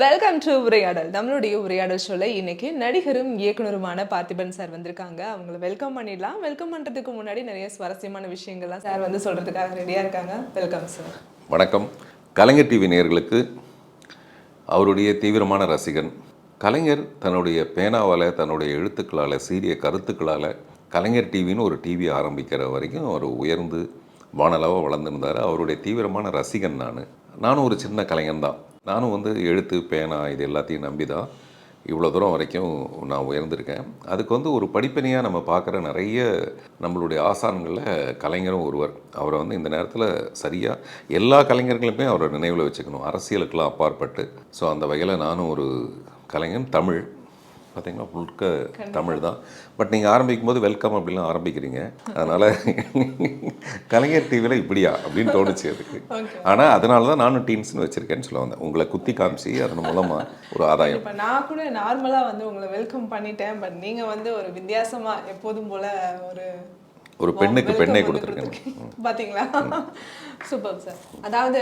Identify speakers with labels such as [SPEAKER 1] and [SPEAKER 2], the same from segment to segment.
[SPEAKER 1] Welcome to உரையாடல். நம்மளுடைய உரையாடல் ஷோல இன்னைக்கு நடிகரும் இயக்குனருமான பார்த்திபன் சார் வந்திருக்காங்க. அவங்கள வெல்கம் பண்ணிடலாம். வெல்கம் பண்ணுறதுக்கு முன்னாடி நிறைய சுவாரஸ்யமான விஷயங்கள்லாம் சார் வந்து சொல்கிறதுக்காக ரெடியாக இருக்காங்க. வெல்கம் சார்
[SPEAKER 2] வணக்கம். கலைஞர் டிவி நேர்களுக்கு அவருடைய தீவிரமான ரசிகன் கலைஞர் தன்னுடைய பேனாவால் தன்னுடைய எழுத்துக்களால் சீரிய கருத்துக்களால் கலைஞர் டிவின்னு ஒரு டிவி ஆரம்பிக்கிற வரைக்கும் அவர் உயர்ந்து வானளவாக வளர்ந்துருந்தார். அவருடைய தீவிரமான ரசிகன் நான். நானும் ஒரு சின்ன கலைஞன் தான். நானும் வந்து எழுத்து பேனா இது எல்லாத்தையும் நம்பி தான் இவ்வளோ தூரம் வரைக்கும் நான் உயர்ந்திருக்கேன். அதுக்கு வந்து ஒரு படிப்பணியாக நம்ம பார்க்குற நிறைய நம்மளுடைய ஆசான்களில் கலைஞரும் ஒருவர். அவரை வந்து இந்த நேரத்தில் சரியாக எல்லா கலைஞர்களுமே அவரை நினைவில் வச்சுக்கணும். அரசியலுக்கெல்லாம் அப்பாற்பட்டு. ஸோ அந்த வகையில் நானும் ஒரு கலைஞன் தமிழ். பார்த்தீங்கன்னா முழுக்க தமிழ் தான். பட் நீங்கள் ஆரம்பிக்கும் போது வெல்கம் அப்படிலாம் ஆரம்பிக்கிறீங்க. அதனால் கலைஞர் டிவியில் இப்படியா அப்படின்னு தோணுச்சு அதுக்கு ஆனால் அதனால தான் நானும் டீன்ஸ்னு வச்சுருக்கேன்னு சொல்ல வந்தேன். உங்களை குத்தி காமிச்சு அதன் மூலமாக ஒரு ஆதாயம்.
[SPEAKER 1] இப்ப நான் கூட நார்மலா வந்து உங்களை வெல்கம் பண்ணிட்டேன். பட் நீங்க வந்து ஒரு வித்தியாசமா எப்போதும் போல ஒரு
[SPEAKER 2] ஒரு பெண்ணுக்கு பெண்ணை கொடுத்துருக்கேன்.
[SPEAKER 1] பாத்தீங்களா? சூப்பர் சார் அதாவது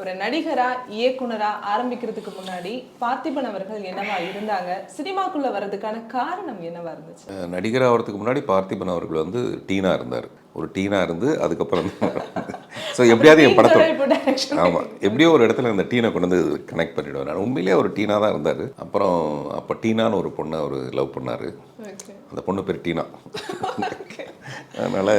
[SPEAKER 1] ஒரு நடிகரா இயக்குனரா ஆரம்பிக்கிறதுக்கு முன்னாடி பார்த்திபன் அவர்கள் என்னவா இருந்தாங்க? சினிமாக்குள்ள வர்றதுக்கான காரணம் என்னவா இருந்துச்சு?
[SPEAKER 2] நடிகர் ஆகிறதுக்கு முன்னாடி பார்த்திபன் அவர்கள் வந்து டீனா இருந்தார். ஒரு டீனா இருந்து அதுக்கப்புறம் ஸோ எப்படியாவது என்
[SPEAKER 1] direction.
[SPEAKER 2] ஆமாம் எப்படியோ ஒரு இடத்துல அந்த டீனை கொண்டு வந்து கனெக்ட் பண்ணிவிடுவேன் நான் உண்மையிலேயே ஒரு டீனா தான் இருந்தார். அப்புறம் அப்போ டீனான்னு ஒரு பொண்ணை அவர் லவ் பண்ணார். அந்த பொண்ணு பேர் டீனா. அதனால்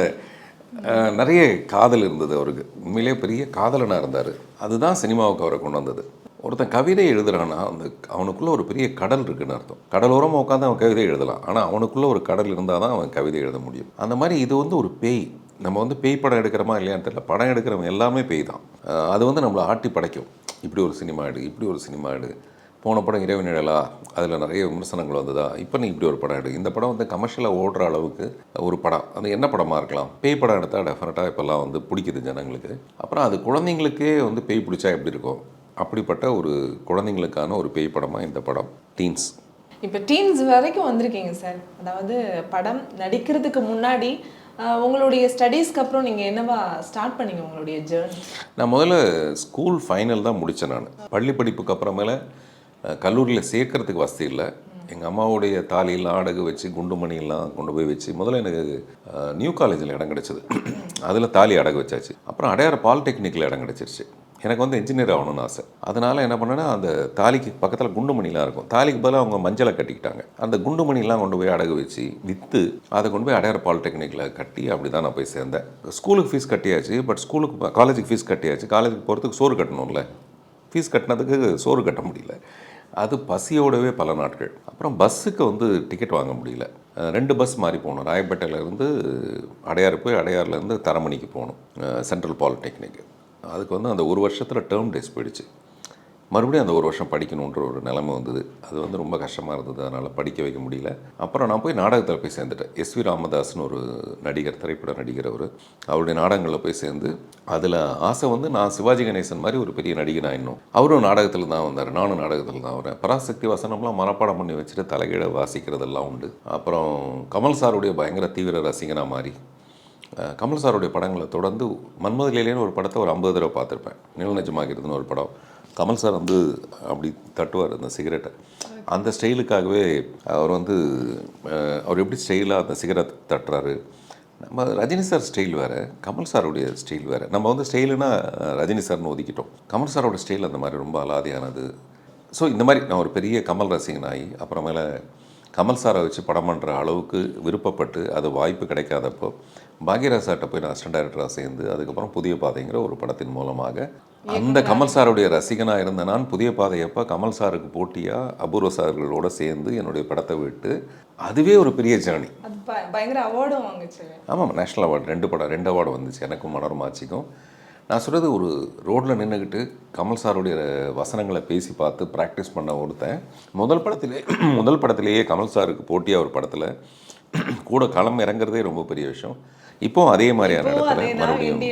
[SPEAKER 2] நிறைய காதல் இருந்தது அவருக்கு. உண்மையிலேயே பெரிய காதலனாக இருந்தார். அதுதான் சினிமாவுக்கு அவரை கொண்டு வந்தது. ஒருத்தன் கவிதை எழுதுறான்னா அந்த அவனுக்குள்ளே ஒரு பெரிய கடல் இருக்குன்னு அர்த்தம். கடலோரமாக உட்காந்து அவன் கவிதை எழுதலாம். ஆனால் அவனுக்குள்ளே ஒரு கடல் இருந்தால் தான் அவன் கவிதை எழுத முடியும். அந்த மாதிரி இது வந்து ஒரு பேய். நம்ம வந்து பேய் படம் எடுக்கிறோமா இல்லையான்னு தெரியல. படம் எடுக்கிறவங்க எல்லாமே பேய் தான். அது வந்து நம்மளை ஆட்டி படைக்கும். இப்படி ஒரு சினிமா எடு இப்படி ஒரு சினிமா எடு. போன படம் இரவு நிழலா அதில் நிறைய விமர்சனங்கள் வந்ததா? இப்போ நீ இப்படி ஒரு படம் எடு. இந்த படம் வந்து கமர்ஷியலாக ஓடுற அளவுக்கு ஒரு படம். அது என்ன படமாக இருக்கலாம்? பேய் படம் எடுத்தால் டெஃபினட்டாக இப்போல்லாம் வந்து பிடிக்குது ஜனங்களுக்கு. அப்புறம் அது குழந்தைங்களுக்கே வந்து பேய் பிடிச்சா எப்படி இருக்கும்? அப்படிப்பட்ட ஒரு குழந்தைங்களுக்கான ஒரு பேய் படமாக இந்த படம். டீன்ஸ்
[SPEAKER 1] இப்போ டீன்ஸ் வரைக்கும் வந்திருக்கீங்க சார் அதாவது படம் நடிக்கிறதுக்கு முன்னாடி உங்களுடைய ஸ்டடீஸ்க்கு அப்புறம் நீங்க என்னவா ஸ்டார்ட் பண்ணீங்க உங்களுடைய ஜேர்னி
[SPEAKER 2] நான் முதல்ல ஸ்கூல் ஃபைனல் தான் முடித்தேன் நான். பள்ளி படிப்புக்கு அப்புறமேல கல்லூரியில் சேர்க்கறதுக்கு வசதி இல்லை. எங்கள் அம்மாவுடைய தாலியெல்லாம் அடகு வச்சு குண்டுமணியெல்லாம் கொண்டு போய் வச்சு முதல்ல எனக்கு நியூ காலேஜில் இடம் கிடச்சிது. அதில் தாலி அடகு வச்சாச்சு. அப்புறம் அடையாறு பாலிடெக்னிக்கில் இடம் கிடச்சிருச்சு. எனக்கு வந்து இன்ஜினியர் ஆகணும்னு ஆசை. அதனால் என்ன பண்ணேன்னா அந்த தாலிக்கு பக்கத்தில் குண்டுமணிலாம் இருக்கும். தாலிக்கு பதிலாக அவங்க மஞ்சளை கட்டிக்கிட்டாங்க. அந்த குண்டுமணிலாம் கொண்டு போய் அடகு வச்சு விற்று அதை கொண்டு போய் அடையார் பாலிடெக்னிக்கில் கட்டி அப்படி தான் நான் போய் சேர்ந்தேன். ஸ்கூலுக்கு ஃபீஸ் கட்டியாச்சு பட் ஸ்கூலுக்கு காலேஜுக்கு ஃபீஸ் கட்டியாச்சு. காலேஜுக்கு போகிறதுக்கு சோறு கட்டணும்ல. ஃபீஸ் கட்டினதுக்கு சோறு கட்ட முடியல. அது பசியோடவே பல நாட்கள். அப்புறம் பஸ்ஸுக்கு வந்து டிக்கெட் வாங்க முடியல. ரெண்டு பஸ் மாறி போகணும் ராயப்பேட்டையிலேருந்து அடையாறு போய் அடையாறுலேருந்து தரமணிக்கு போகணும் சென்ட்ரல் பாலிடெக்னிக். அதுக்கு வந்து அந்த ஒரு வருஷத்தில் டேர்ம் டேஸ் போயிடுச்சு. மறுபடியும் அந்த ஒரு வருஷம் படிக்கணுன்ற ஒரு நிலைமை வந்தது. அது வந்து ரொம்ப கஷ்டமாக இருந்தது. அதனால் படிக்க வைக்க முடியல. அப்புறம் நான் போய் நாடகத்தில் போய் சேர்ந்துட்டேன். எஸ்வி ராமதாஸ்னு ஒரு நடிகர் திரைப்பட நடிகர் அவர். அவருடைய நாடகங்களில் போய் சேர்ந்து அதில் ஆசை வந்து நான் சிவாஜி கணேசன் மாதிரி ஒரு பெரிய நடிகனாக இன்னும். அவரும் நாடகத்தில் தான் வந்தார். நானும் நாடகத்தில் தான் வரேன் பராசக்தி வசனம்லாம் மனப்பாடம் பண்ணி வச்சுட்டு தலைகீழ வாசிக்கிறதெல்லாம் உண்டு. அப்புறம் கமல் சாருடைய பயங்கர தீவிர ரசிகனாக மாறி. கமல் சாருடைய படங்களை தொடர்ந்து மன்மதிலேன்னு ஒரு படத்தை ஒரு ஐம்பது தடவை பார்த்துருப்பேன். நிலநஜமாகிறதுன்னு ஒரு படம். கமல் சார் வந்து அப்படி தட்டுவார் அந்த சிகரெட்டை. அந்த ஸ்டைலுக்காகவே அவர் வந்து அவர் எப்படி ஸ்டைலாக அந்த சிகரெட் தட்டுறாரு? நம்ம ரஜினி சார் ஸ்டைல் வேறு கமல் சாருடைய ஸ்டைல் வேறு. நம்ம வந்து ஸ்டைலுனா ரஜினி சார்னு ஒதுக்கிட்டோம். கமல் சாரோட ஸ்டைல் அந்த மாதிரி ரொம்ப அலாதியானது. ஸோ இந்த மாதிரி நான் ஒரு பெரிய கமல் ரசிகனாகி அப்புறமேல கமல் சாரை வச்சு படம் பண்ணுற அளவுக்கு விருப்பப்பட்டு அது வாய்ப்பு கிடைக்காதப்போ பாக்யராஜ் போய் நான் அசிஸ்டன்ட் டைரக்டராக சேர்ந்து அதுக்கப்புறம் புதிய பாதைங்கிற ஒரு படத்தின் மூலமாக அந்த கமல் சாருடைய ரசிகனாக இருந்த நான் புதிய பாதையப்போ கமல் சாருக்கு போட்டியாக அபூர்வ சார்களோட சேர்ந்து என்னுடைய படத்தை விட்டு அதுவே ஒரு பெரிய ஜேர்னி
[SPEAKER 1] பயங்கர அவார்டும் வாங்குச்சு.
[SPEAKER 2] ஆமாம் நேஷ்னல் அவார்டு ரெண்டு படம் ரெண்டு அவார்டு வந்துச்சு. எனக்கும் மனோரமாச்சிக்கும் நான் சொல்கிறது ஒரு ரோட்டில் நின்றுக்கிட்டு கமல் சாருடைய வசனங்களை பேசி பார்த்து ப்ராக்டிஸ் பண்ண ஒருத்தன். முதல் படத்திலே முதல் படத்திலேயே கமல் சாருக்கு போட்டியாக ஒரு படத்தில் கூட களம் இறங்குறதே ரொம்ப பெரிய விஷயம். இப்போ அதே மாதிரியான இடத்துல மறுபடியும்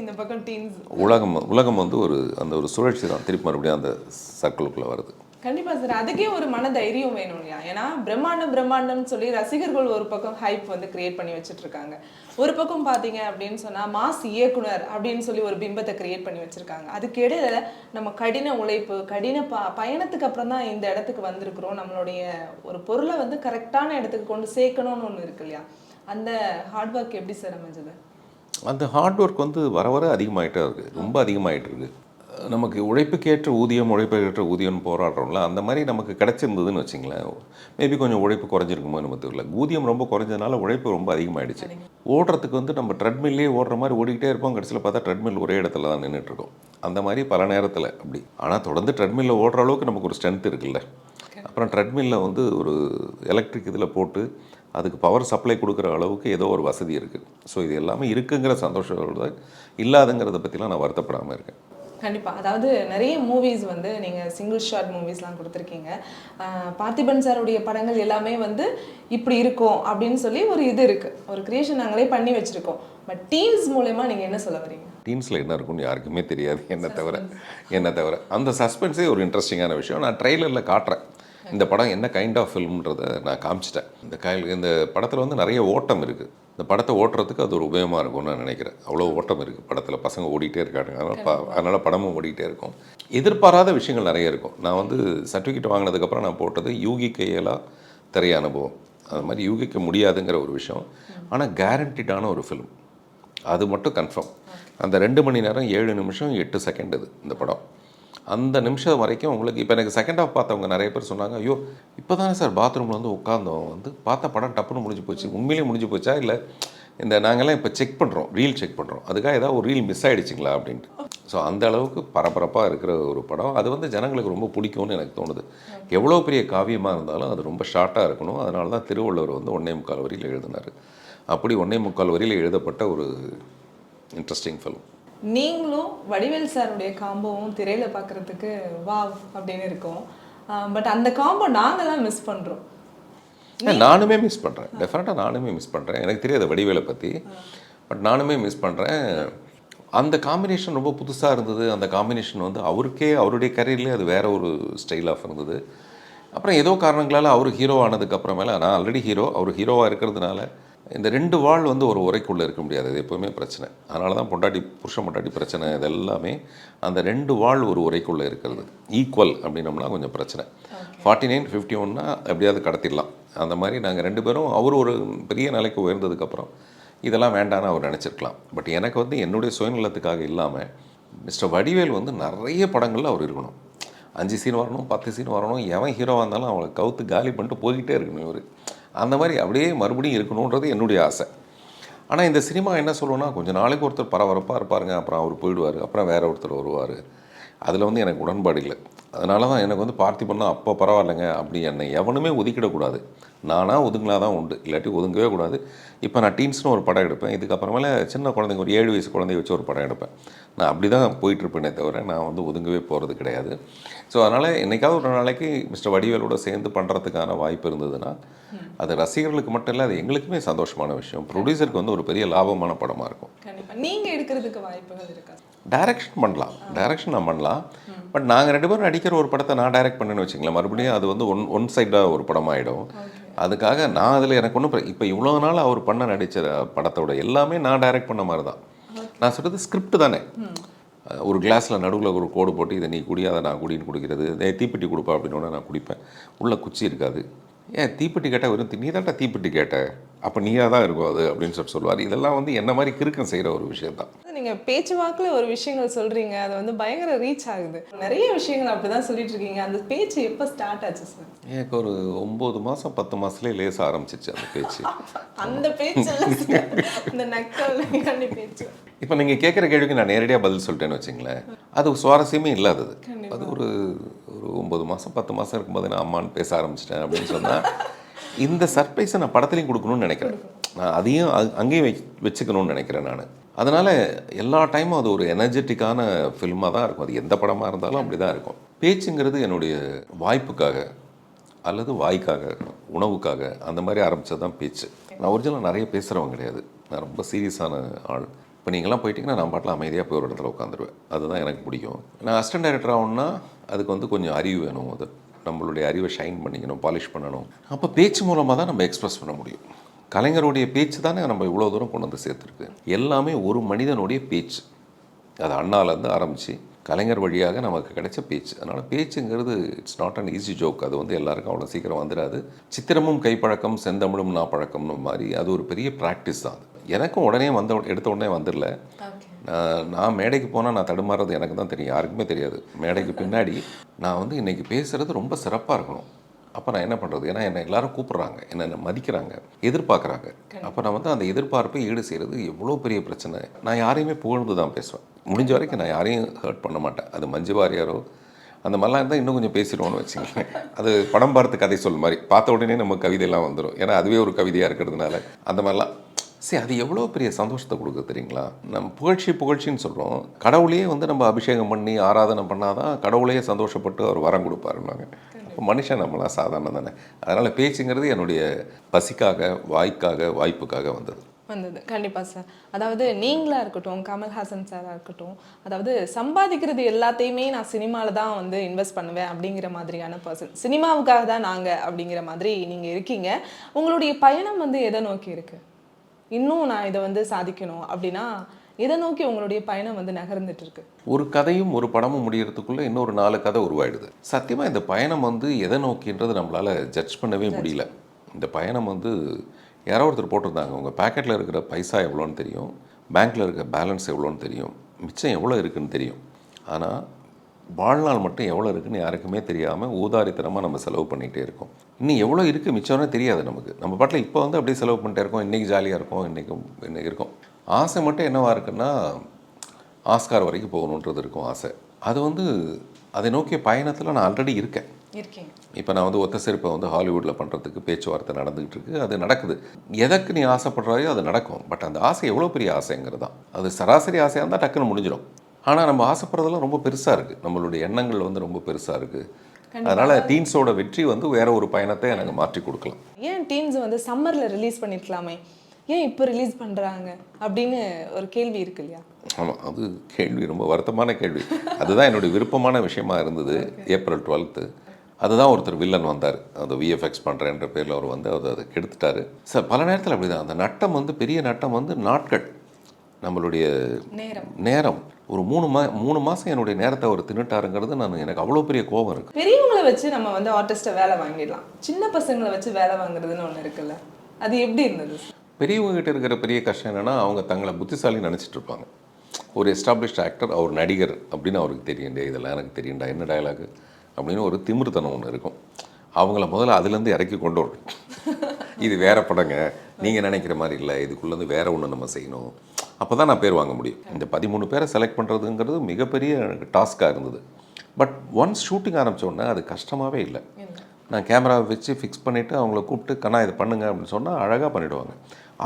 [SPEAKER 1] இந்த பக்கம் டீன்ஸ்
[SPEAKER 2] உலகம் உலகம் வந்து ஒரு அந்த ஒரு சுழற்சி தான். திருப்பி மறுபடியும் அந்த சர்க்கிளுக்குள்ளே வருது.
[SPEAKER 1] கண்டிப்பா சார் அதுக்கே ஒரு மன தைரியம் வேணும் இல்லையா? ஏன்னா பிரம்மாண்டம் பிரம்மாண்டம்னு சொல்லி ரசிகர்கள் ஒரு பக்கம் ஹைப் வந்து கிரியேட் பண்ணி வச்சுட்டு இருக்காங்க ஒரு பக்கம் பாத்தீங்க அப்படின்னு சொன்னா மாஸ் இயக்குனர் அப்படின்னு சொல்லி ஒரு பிம்பத்தை கிரியேட் பண்ணி வச்சிருக்காங்க. அதுக்கு இடையில நம்ம கடின உழைப்பு கடின ப பயணத்துக்கு அப்புறம் தான் இந்த இடத்துக்கு வந்திருக்கிறோம். நம்மளுடைய ஒரு பொருளை வந்து கரெக்டான இடத்துக்கு கொண்டு சேர்க்கணும்னு ஒன்று இருக்கு இல்லையா? அந்த ஹார்ட் ஒர்க் எப்படி சார் அமைஞ்சது?
[SPEAKER 2] அந்த ஹார்ட் ஒர்க் வந்து வர வர அதிகமாகிட்டே இருக்குது ரொம்ப அதிகமாகிட்டு இருக்கு. நமக்கு உழைப்புக்கேற்ற ஊதியம் உழைப்புக்கேற்ற ஊதியம்னு போராடுறோம்ல அந்த மாதிரி நமக்கு கிடைச்சிருந்ததுன்னு வச்சுங்களேன். மேபி கொஞ்சம் உழைப்பு குறைஞ்சிருக்குமோ நம்ம தெரியல. ஊதியம் ரொம்ப குறைஞ்சதுனால உழைப்பு ரொம்ப அதிகமாகிடுச்சு ஓடுறதுக்கு வந்து நம்ம ட்ரெட்மில்லே ஓடுற மாதிரி ஓடிக்கிட்டே இருப்போம். கடைசியில் பார்த்தா ட்ரெட்மில் ஒரே இடத்துல தான் நின்றுட்டு இருக்கோம். அந்த மாதிரி பல நேரத்தில் அப்படி. ஆனால் தொடர்ந்து ட்ரெட்மில்ல ஓடுற அளவுக்கு நமக்கு ஒரு ஸ்ட்ரென்த் இருக்குல்ல. அப்புறம் ட்ரெட்மில்ல வந்து ஒரு எலக்ட்ரிக் இதில் போட்டு அதுக்கு பவர் சப்ளை கொடுக்குற அளவுக்கு ஏதோ ஒரு வசதி இருக்குது ஸோ இது எல்லாமே இருக்குங்கிற சந்தோஷத்தோட இல்லாதுங்கிறத பற்றிலாம் நான் வருத்தப்படாமல் இருக்கேன்.
[SPEAKER 1] கண்டிப்பா. அதாவது நிறைய மூவிஸ் வந்து நீங்க சிங்கிள் ஷாட் மூவிஸ்லாம் கொடுத்துருக்கீங்க. பார்த்திபன் சாருடைய படங்கள் எல்லாமே வந்து இப்படி இருக்கும் அப்படின்னு சொல்லி ஒரு இது இருக்கு. ஒரு கிரியேஷன் நாங்களே பண்ணி வச்சிருக்கோம். பட் டீம்ஸ் மூலயமா நீங்க என்ன சொல்ல வரீங்க?
[SPEAKER 2] டீம்ஸில் என்ன இருக்கும்னு யாருக்குமே தெரியாது என்ன தவிர. என்ன தவிர. அந்த சஸ்பென்ஸே ஒரு இன்ட்ரெஸ்டிங்கான விஷயம். நான் ட்ரெய்லரில் காட்டுறேன். இந்த படம் என்ன கைண்ட் ஆஃப் ஃபில்ம்ன்றதை நான் காமிச்சிட்டேன். இந்த கையில் இந்த படத்தில் வந்து நிறைய ஓட்டம் இருக்குது இந்த படத்தை ஓட்டுறதுக்கு அது ஒரு உபயோகமாக இருக்கும்னு நான் நினைக்கிறேன். அவ்வளோ ஓட்டம் இருக்குது படத்தில். பசங்க ஓடிட்டே இருக்காங்க. அதனால் அதனால் படமும் ஓடிட்டே இருக்கும். எதிர்பாராத விஷயங்கள் நிறைய இருக்கும். நான் வந்து சர்டிஃபிகேட் வாங்கினதுக்கப்புறம் நான் போட்டது யூகிக்க இயலா திரைய அனுபவம். அது மாதிரி யூகிக்க முடியாதுங்கிற ஒரு விஷயம். ஆனால் கேரண்டிடான ஒரு ஃபிலிம் அது மட்டும் கன்ஃபார்ம் அந்த ரெண்டு மணி நேரம் ஏழு நிமிஷம் எட்டு செகண்ட் இது இந்த படம். அந்த நிமிஷம் வரைக்கும் உங்களுக்கு இப்போ எனக்கு செகண்ட் ஆஃப் பார்த்தவங்க நிறைய பேர் சொன்னாங்க ஐயோ இப்போ தானே சார் பாத்ரூமில் வந்து உட்காந்தோம் வந்து பார்த்த படம் டப்புன்னு முடிஞ்சு போச்சு. உண்மையிலேயே முடிஞ்சு போச்சா? இல்லை இந்த நாங்கள்லாம் இப்போ செக் பண்ணுறோம் ரீல் செக் பண்ணுறோம் அதுக்காக ஏதாவது ஒரு ரீல் மிஸ் ஆகிடுச்சிங்களா அப்படின்ட்டு. ஸோ அந்த அளவுக்கு பரபரப்பாக இருக்கிற ஒரு படம். அது வந்து ஜனங்களுக்கு ரொம்ப பிடிக்கும்னு எனக்கு தோணுது. எவ்வளோ பெரிய காவியமாக இருந்தாலும் அது ரொம்ப ஷார்ட்டாக இருக்கணும். அதனால தான் திருவள்ளுவர் வந்து ஒன்னே முக்கால் வரியில் எழுதினார். அப்படி ஒன்னே முக்கால் வரியில் எழுதப்பட்ட ஒரு இன்ட்ரெஸ்டிங் ஃபிலிம்
[SPEAKER 1] நீங்களும் வடிவேல் சாருடைய காம்போவும் திரையில் பார்க்குறதுக்கு வாவ் அப்படின்னு இருக்கும். பட் அந்த காம்போ நாங்கெல்லாம் மிஸ் பண்ணுறோம்
[SPEAKER 2] நானுமே மிஸ் பண்ணுறேன் டெஃபினட்டாக நானுமே மிஸ் பண்ணுறேன் எனக்கு தெரியாது வடிவேலை பற்றி பட் நானுமே மிஸ் பண்ணுறேன் அந்த காம்பினேஷன் ரொம்ப புதுசாக இருந்தது. அந்த காம்பினேஷன் வந்து அவருக்கே அவருடைய கரியர்லேயே அது வேற ஒரு ஸ்டைல் ஆஃப் இருந்தது. அப்புறம் ஏதோ காரணங்களால் அவர் ஹீரோ ஆனதுக்கு அப்புறமேல நான் ஆல்ரெடி ஹீரோ அவர் ஹீரோவாக இருக்கிறதுனால இந்த ரெண்டு வாழ் வந்து ஒரு உரைக்குள்ளே இருக்க முடியாது. அது எப்போவுமே பிரச்சனை. அதனால தான் பொண்டாட்டி புருஷன் பொண்டாட்டி பிரச்சனை இது எல்லாமே அந்த ரெண்டு வாழ் ஒரு உரைக்குள்ளே இருக்கிறது. ஈக்குவல் அப்படின்னம்னா கொஞ்சம் பிரச்சனை. ஃபார்ட்டி நைன் ஃபிஃப்டி ஒன்னா எப்படியாவது கடத்திடலாம். அந்த மாதிரி நாங்கள் ரெண்டு பேரும் அவர் ஒரு பெரிய நிலைக்கு உயர்ந்ததுக்கப்புறம் இதெல்லாம் வேண்டான்னு அவர் நினச்சிருக்கலாம். பட் எனக்கு வந்து என்னுடைய சுயநலத்துக்காக இல்லாமல் மிஸ்டர் வடிவேல் வந்து நிறைய படங்களில் அவர் இருக்கணும். அஞ்சு சீன் வரணும் பத்து சீன் வரணும். எவன் ஹீரோவாக இருந்தாலும் அவளை கவுத்து காலி பண்ணிட்டு போய்கிட்டே இருக்கணும் இவர். அந்த மாதிரி அப்படியே மறுபடியும் இருக்கணுன்றது என்னுடைய ஆசை. ஆனால் இந்த சினிமா என்ன சொல்லுவோன்னா கொஞ்சம் நாளைக்கு ஒருத்தர் பரபரப்பாக இருப்பாருங்க அப்புறம் அவர் போயிடுவார் அப்புறம் வேறு ஒருத்தர் வருவார். அதில் வந்து எனக்கு உடன்பாடு இல்லை. அதனால தான் எனக்கு வந்து பார்த்திபன்னா அப்போ பரவாயில்லைங்க அப்படி என்னை எவனுமே ஒதுக்கிடக்கூடாது. நானாக ஒதுங்கினா தான் உண்டு. இல்லாட்டி ஒதுங்கவே கூடாது. இப்போ நான் டீன்ஸ்னு ஒரு படம் எடுப்பேன். இதுக்கப்புறமேல சின்ன குழந்தைங்க ஒரு ஏழு வயசு குழந்தைய வச்சு ஒரு படம் எடுப்பேன். நான் அப்படி தான் போயிட்டுருப்பேனே தவிர நான் வந்து ஒதுங்கவே போகிறது கிடையாது. ஸோ அதனால் என்றைக்காவது ஒரு நாளைக்கு மிஸ்டர் வடிவேலோட சேர்ந்து பண்ணுறதுக்கான வாய்ப்பு இருந்ததுன்னா அது ரசிகர்களுக்கு மட்டும் இல்லை அது எங்களுக்குமே சந்தோஷமான விஷயம். ப்ரொடியூசருக்கு வந்து ஒரு பெரிய லாபமான படமாக இருக்கும்.
[SPEAKER 1] கண்டிப்பா. நீங்க எடுக்கிறதுக்கு வாய்ப்புகள் இருக்கா?
[SPEAKER 2] டைரக்ஷன் பண்ணலாம். டைரக்ஷன் நான் பண்ணலாம். பட் நாங்கள் ரெண்டு பேரும் நடிக்கிற ஒரு படத்தை நான் டைரக்ட் பண்ணேன்னு வச்சுங்களேன் மறுபடியும் அது வந்து ஒன் ஒன் சைடாக ஒரு படமாயிடும். அதுக்காக நான் அதில் எனக்கு ஒன்றும் இப்போ இவ்வளோ நாள் அவர் பண்ண நடித்த படத்தோட எல்லாமே நான் டைரக்ட் பண்ண மாதிரி தான் நான் சொல்கிறது ஸ்கிரிப்ட் தானே. ஒரு கிளாஸில் நடுவில் ஒரு கோடு போட்டு இதை நீ குடி அதை நான் குடின்னு குடிக்கிறது தீப்பெட்டி கொடுப்பா அப்படின்னு நான் குடிப்பேன். உள்ள குச்சி இருக்காது. ஏன் தீப்பெட்டி கேட்டால் வெறும் நீ தான்டா தீப்பெட்டி கேட்ட. அப்போ நீயாக தான் இருக்கும் அது அப்படின்னு சொல்லிட்டு சொல்லுவார். இதெல்லாம் வந்து என்ன மாதிரி கிறுக்கம் செய்கிற ஒரு விஷயம் தான்
[SPEAKER 1] அது நீங்க பேச்சு வாக்குல ஒரு விஷயங்கள் சொல்றீங்க அது வந்து பயங்கர ரீச் ஆகுது. நிறைய விஷயங்கள் அப்படிதான் சொல்லிட்டு இருக்கீங்க. அந்த பேச்சு எப்ப ஸ்டார்ட் ஆச்சு சார்
[SPEAKER 2] எனக்கு ஒரு ஒம்பது மாதம் பத்து மாதத்துலேயே லேச ஆரம்பிச்சிச்சு அந்த பேச்சு.
[SPEAKER 1] அந்த பேச்சு. இந்த நக்கல் பேச்சு.
[SPEAKER 2] இப்போ நீங்கள் கேட்குற கேள்விக்கு நான் நேரடியாக பதில் சொல்லிட்டேன்னு வச்சுங்களேன். அது சுவாரஸ்யமே இல்லாதது. அது ஒரு ஒரு ஒம்பது மாதம் பத்து மாதம் இருக்கும்போது நான் அம்மான்னு பேச ஆரம்பிச்சிட்டேன் அப்படின்னு சொன்னால் இந்த சர்ப்ரைஸை நான் படத்துலையும் கொடுக்கணும்னு நினைக்கிறேன். நான் அதையும் அது- அங்கேயும் வச் வச்சுக்கணும்னு நினைக்கிறேன் நான். அதனால் எல்லா டைமும் அது ஒரு எனர்ஜெட்டிக்கான ஃபில்மாக தான் இருக்கும். அது எந்த படமாக இருந்தாலும் அப்படி தான் இருக்கும். பேச்சுங்கிறது என்னுடைய வாய்ப்புக்காக அல்லது வாய்க்காக உணவுக்காக அந்த மாதிரி ஆரம்பிச்சது தான் பேச்சு. நான் ஒரிஜினலாக நிறைய பேசுகிறவங்க கிடையாது. நான் ரொம்ப சீரியஸான ஆள். இப்போ நீங்களாம் போயிட்டீங்கன்னா நான் பாட்டில் அமைதியாக போய் ஒரு இடத்துல உட்காந்துருவேன். அதுதான் எனக்கு பிடிக்கும். நான் அசிஸ்டன்ட் டைரக்டர் ஆகணும்னா அதுக்கு வந்து கொஞ்சம் அறிவு வேணும். அது நம்மளுடைய அறிவை ஷைன் பண்ணிக்கணும் பாலிஷ் பண்ணணும். அப்போ பேச்சு மூலமாக தான் நம்ம எக்ஸ்ப்ரெஸ் பண்ண முடியும். கலைஞருடைய பேச்சு தானே நம்ம இவ்வளோ தூரம் கொண்டு வந்து சேர்த்துருக்கு. எல்லாமே ஒரு மனிதனுடைய பேச்சு. அது அண்ணாலேருந்து ஆரம்பித்து கலைஞர் வழியாக நமக்கு கிடைச்ச பேச்சு. அதனால் பேச்சுங்கிறது it's not an easy joke அது வந்து எல்லாருக்கும் அவ்வளோ சீக்கிரம் வந்துடாது சித்திரமும் கைப்பழக்கம் செந்தமிழும் நாப்பழக்கம்னு மாதிரி அது ஒரு பெரிய ப்ராக்டிஸ் தான் அது. எனக்கும் உடனே வந்த எடுத்த உடனே வந்துடல நான் மேடைக்கு போனால் நான் தடுமாறுறது எனக்கு தான் தெரியும். யாருக்குமே தெரியாது. மேடைக்கு பின்னாடி நான் வந்து இன்றைக்கி பேசுகிறது ரொம்ப சிறப்பாக இருக்கணும். அப்போ நான் என்ன பண்ணுறது ஏன்னா என்னை எல்லாரும் கூப்பிட்றாங்க. என்னை என்னை மதிக்கிறாங்க எதிர்பார்க்குறாங்க. அப்போ நான் வந்து அந்த எதிர்பார்ப்பை ஈடு செய்கிறது எவ்வளோ பெரிய பிரச்சனை? நான் யாரையுமே புகழ்ந்து தான் பேசுவேன். முடிஞ்ச வரைக்கும் நான் யாரையும் ஹர்ட் பண்ண மாட்டேன். அது மஞ்சு வாரியாரோ அந்த மாதிரிலாம் இருந்தால் இன்னும் கொஞ்சம் பேசிடுவோம்னு வச்சுக்கோங்களேன். அது படம் பார்த்து கதை சொல் மாதிரி. பார்த்த உடனே நம்ம கவிதையெல்லாம் வந்துடும் ஏன்னா அதுவே ஒரு கவிதையாக இருக்கிறதுனால. அந்த மாதிரிலாம் சரி அது எவ்வளோ பெரிய சந்தோஷத்தை கொடுக்குது தெரியுங்களா? நம்ம புகழ்ச்சி புகழ்ச்சின்னு சொல்கிறோம் கடவுளையே வந்து நம்ம அபிஷேகம் பண்ணி ஆராதனை பண்ணாதான் கடவுளையே சந்தோஷப்பட்டு அவர் வரம் கொடுப்பாருன்னாங்க. அப்போ மனுஷன் நம்மளாம் சாதாரணம் தானே. அதனால் பேச்சுங்கிறது என்னுடைய பசிக்காக வாய்க்காக வாய்ப்புக்காக வந்தது.
[SPEAKER 1] வந்தது. கண்டிப்பாக சார். அதாவது நீங்களாக இருக்கட்டும் கமல்ஹாசன் சாராக இருக்கட்டும் அதாவது சம்பாதிக்கிறது எல்லாத்தையுமே நான் சினிமாவில் தான் வந்து இன்வெஸ்ட் பண்ணுவேன் அப்படிங்கிற மாதிரியான பர்சன் சினிமாவுக்காக தான் நாங்கள் அப்படிங்கிற மாதிரி நீங்கள் இருக்கீங்க. உங்களுடைய பயணம் வந்து எதை நோக்கி இருக்கு? இன்னும் நான் இதை வந்து சாதிக்கணும் அப்படின்னா எதை நோக்கி உங்களுடைய பயணம் வந்து நகர்ந்துட்டு இருக்கு
[SPEAKER 2] ஒரு கதையும் ஒரு படமும் முடியறதுக்குள்ளே இன்னொரு நாலு கதை உருவாயிடுது. சத்தியமாக இந்த பயணம் வந்து எதை நோக்கின்றது நம்மளால் ஜட்ஜ் பண்ணவே முடியல. இந்த பயணம் வந்து யாரோ ஒருத்தர் போட்டிருந்தாங்க. உங்கள் பேக்கெட்டில் இருக்கிற பைசா எவ்வளோன்னு தெரியும். பேங்க்கில் இருக்கிற பேலன்ஸ் எவ்வளோன்னு தெரியும். மிச்சம் எவ்வளோ இருக்குன்னு தெரியும். ஆனால் வாழ்நாள் மட்டும் எவ்வளோ இருக்குன்னு யாருக்குமே தெரியாமல் ஊதாரித்தனமாக நம்ம செலவு பண்ணிகிட்டே இருக்கோம். இன்னும் எவ்வளோ இருக்குது மிச்சம்னே தெரியாது நமக்கு. நம்ம பாட்டில் இப்போ வந்து அப்படியே செலவு பண்ணிட்டே இருக்கோம். இன்றைக்கி ஜாலியாக இருக்கும். இன்றைக்கும் இன்னைக்கு இருக்கும். ஆசை மட்டும் என்னவா இருக்குன்னா ஆஸ்கார் வரைக்கும் போகணுன்றது இருக்கும் ஆசை. அது வந்து அதை நோக்கிய பயணத்தில் நான் ஆல்ரெடி இருக்கேன். இப்போ நான் வந்து ஒத்த செருப்பை வந்து ஹாலிவுட்டில் பண்ணுறதுக்கு பேச்சுவார்த்தை நடந்துகிட்டு இருக்கு. அது நடக்குது. எதற்கு நீ ஆசைப்படுறாயோ அது நடக்கும். பட் அந்த ஆசை எவ்வளோ பெரிய ஆசைங்கிறது தான் அது சராசரி ஆசையாக இருந்தால் டக்குன்னு முடிஞ்சிடும். ஆனால் நம்ம ஆசைப்படுறதெல்லாம் ரொம்ப பெருசாக இருக்குது நம்மளுடைய எண்ணங்கள் வந்து ரொம்ப பெருசாக இருக்குது அதனால் டீன்ஸோட வெற்றி வந்து வேற ஒரு பயணத்தை எனக்கு மாற்றி கொடுக்கலாம்.
[SPEAKER 1] ஏன் டீன்ஸ் வந்து சம்மரில் ரிலீஸ் பண்ணிருக்கலாமே? ஏன் இப்போ ரிலீஸ் பண்ணுறாங்க அப்படின்னு ஒரு கேள்வி இருக்கு இல்லையா?
[SPEAKER 2] ஆமாம் அது கேள்வி ரொம்ப வருத்தமான கேள்வி. அதுதான் என்னுடைய விருப்பமான விஷயமா இருந்தது ஏப்ரல் டுவெல்த்து. அதுதான் ஒருத்தர் வில்லன் வந்தார். அந்த விஎஃப்எக்ஸ் பண்ணுறேன்ற பேரில் அவர் வந்து அதை அதை கெடுத்துட்டாரு. சார் பல நேரத்தில் அப்படி தான் அந்த நட்டம் வந்து பெரிய நட்டம் வந்து நாட்கள். நம்மளுடைய
[SPEAKER 1] நேரம்.
[SPEAKER 2] நேரம். ஒரு மூணு மா மூணு மாதம் என்னுடைய நேரத்தை அவர் தின்னுட்டாருங்கிறது நான் எனக்கு அவ்வளோ பெரிய கோபம் இருக்குது
[SPEAKER 1] பெரியவங்களை வச்சு நம்ம வந்து ஆர்டிஸ்ட்டை வேலை வாங்கிடலாம். சின்ன பசங்களை வச்சு வேலை வாங்குறதுன்னு ஒன்று இருக்குல்ல? அது எப்படி இருந்தது?
[SPEAKER 2] பெரியவங்க கிட்ட இருக்கிற பெரிய கஷ்டம் என்னன்னா அவங்க தங்களை புத்திசாலி நினச்சிட்டு இருப்பாங்க. ஒரு எஸ்டாப்ளிஷ்ட் ஆக்டர் அவர் நடிகர் அப்படின்னு அவருக்கு தெரியும்டே இதெல்லாம் எனக்கு தெரியும்டா என்ன டயலாகு அப்படின்னு ஒரு திமிர்த்தனம் ஒன்று இருக்கும். அவங்கள முதல்ல அதுலேருந்து இறக்கி கொண்டு வரணும். இது வேற படங்க. நீங்கள் நினைக்கிற மாதிரி இல்லை. இதுக்குள்ளேருந்து வேற ஒன்று நம்ம செய்யணும். அப்போ தான் நான் பேர் வாங்க முடியும். இந்த பதிமூணு பேரை செலக்ட் பண்ணுறதுங்கிறது மிகப்பெரிய டாஸ்க்காக இருந்தது. பட் ஒன்ஸ் ஷூட்டிங் ஆரம்பித்தோடனே உடனே அது கஷ்டமாகவே இல்லை. நான் கேமராவை வச்சு ஃபிக்ஸ் பண்ணிவிட்டு அவங்கள கூப்பிட்டு கண்ணா இதை பண்ணுங்க. அப்படின்னு சொன்னால் அழகாக பண்ணிவிடுவாங்க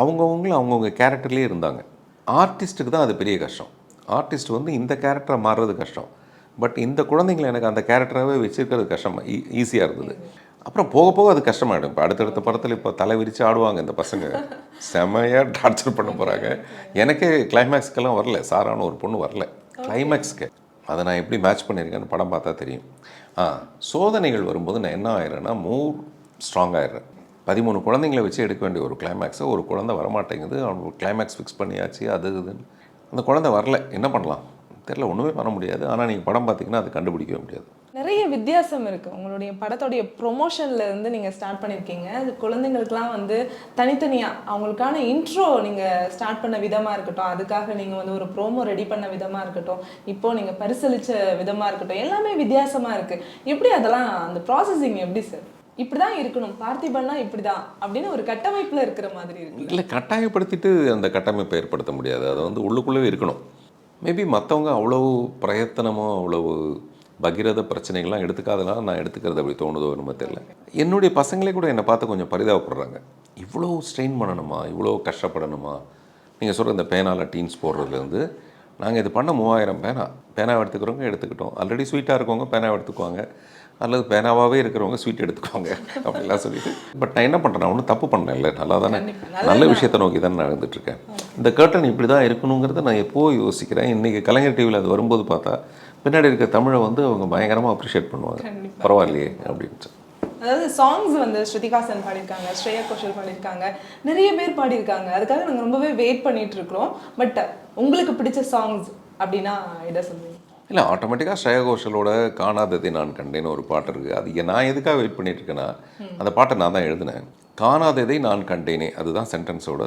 [SPEAKER 2] அவங்கவுங்களும் அவங்கவுங்க கேரக்டர்லேயே இருந்தாங்க. ஆர்டிஸ்ட்டுக்கு தான் அது பெரிய கஷ்டம். ஆர்டிஸ்ட் வந்து இந்த கேரக்டரை மாறுறது கஷ்டம். பட் இந்த குழந்தைங்களை எனக்கு அந்த கேரக்டராகவே வச்சுருக்கிறது கஷ்டமாக ஈஸியாக e-, இருந்தது. அப்புறம் போக போக அது கஷ்டமாயிடும். இப்போ அடுத்தடுத்த படத்தில் இப்போ தலை விரித்து ஆடுவாங்க இந்த பசங்க. செமையாக டார்ச்சர் பண்ண போகிறாங்க எனக்கே கிளைமேக்ஸ்க்கெல்லாம் வரல. சாரான ஒரு பொண்ணு வரல. கிளைமேக்ஸ்க்கு அதை நான் எப்படி மேட்ச் பண்ணியிருக்கேன்னு படம் பார்த்தா தெரியும். ஆ சோதனைகள் வரும்போது நான் என்ன ஆயிடுறேன்னா மோர் ஸ்ட்ராங் ஆயிடுறேன். பதிமூணு குழந்தைங்களை வச்சு எடுக்க வேண்டிய ஒரு கிளைமேக்ஸை ஒரு குழந்தை வரமாட்டேங்குது. அவங்க கிளைமேக்ஸ் ஃபிக்ஸ் பண்ணியாச்சு அது இதுன்னு. அந்த குழந்தை வரல. என்ன பண்ணலாம்? தெரில ஒன்றுமே பண்ண முடியாது. ஆனால் நீங்கள் படம் பார்த்தீங்கன்னா அது கண்டுபிடிக்கவே முடியாது.
[SPEAKER 1] நிறைய வித்தியாசம் இருக்குது உங்களுடைய படத்தோடைய ப்ரொமோஷனில் இருந்து நீங்கள் ஸ்டார்ட் பண்ணியிருக்கீங்க அது குழந்தைங்களுக்குலாம் வந்து தனித்தனியாக அவங்களுக்கான இன்ட்ரோ நீங்கள் ஸ்டார்ட் பண்ண விதமாக இருக்கட்டும் அதுக்காக நீங்கள் வந்து ஒரு ப்ரோமோ ரெடி பண்ண விதமாக இருக்கட்டும் இப்போது நீங்கள் பரிசளித்த விதமாக இருக்கட்டும் எல்லாமே வித்தியாசமாக இருக்குது எப்படி அதெல்லாம் அந்த ப்ராசஸிங் எப்படி சார் இப்படி தான் இருக்கணும். பார்த்திபன்னா இப்படிதான் அப்படின்னு ஒரு கட்டமைப்பில் இருக்கிற மாதிரி இருக்கு.
[SPEAKER 2] இல்லை கட்டாயப்படுத்திட்டு அந்த கட்டமைப்பை ஏற்படுத்த முடியாது. அது வந்து உள்ளுக்குள்ளவே இருக்கணும். மேபி மற்றவங்க அவ்வளவு பிரயத்தனமோ அவ்வளவு பகிரத பிரச்சனைகள்லாம் எடுத்துக்காதனால நான் எடுத்துக்கிறது அப்படி தோணுதோ என்னமோ தெரியல. என்னுடைய பசங்களே கூட என்னை பார்த்து கொஞ்சம் பரிதாபப்படுறாங்க. இவ்வளோ ஸ்ட்ரெயின் பண்ணணுமா? இவ்வளோ கஷ்டப்படணுமா? நீங்கள் சொல்கிற இந்த பேனால டீன்ஸ் போடுறதுலேருந்து நாங்கள் இது பண்ண மூவாயிரம் பேனா. பேனா எடுத்துக்கிறவங்க எடுத்துக்கிட்டோம். ஆல்ரெடி ஸ்வீட்டாக இருக்கவங்க பேனா எடுத்துக்குவாங்க. அல்லது பேனாவாகவே இருக்கிறவங்க ஸ்வீட் எடுத்துக்குவாங்க. அப்படிலாம் சொல்லிட்டு. பட் நான் என்ன பண்ணுறேன் ஒன்றும் தப்பு பண்ணல நல்லா தானே. நல்ல விஷயத்தை நோக்கி தான் நடந்துட்டு இருக்கேன். இந்த கர்டன் இப்படி தான் இருக்கணுங்கிறத நான் எப்போ யோசிக்கிறேன். இன்றைக்கி கலைஞர் டிவியில் அது வரும்போது பார்த்தா பின்னாடி இருக்க தமிழை வந்து அவங்க பயங்கரமாக அப்ரிஷியேட் பண்ணுவாங்க. பரவாயில்லையே அப்படின்ட்டு
[SPEAKER 1] அதாவது சாங்ஸ் வந்து ஸ்ருதிகாசன் பாடியிருக்காங்க ஸ்ரேயா கோஷல் பாடியிருக்காங்க நிறைய பேர் பாடியிருக்காங்க. அதுக்காக நாங்கள் ரொம்பவே வெயிட் பண்ணிட்டு இருக்கிறோம். பட் உங்களுக்கு பிடிச்ச சாங்ஸ் அப்படின்னா இதை சொல்லுவீங்க
[SPEAKER 2] இல்லை ஆட்டோமேட்டிக்காக ஸ்ரேயா கோஷலோட காணாததை நான் கண்டேன்னு ஒரு பாட்டு இருக்குது அது நான் எதுக்காக வெயிட் பண்ணிட்டு இருக்கேன்னா அந்த பாட்டை நான் தான் எழுதினேன். காணாததை நான் கண்டேனே. அதுதான் சென்டென்ஸோட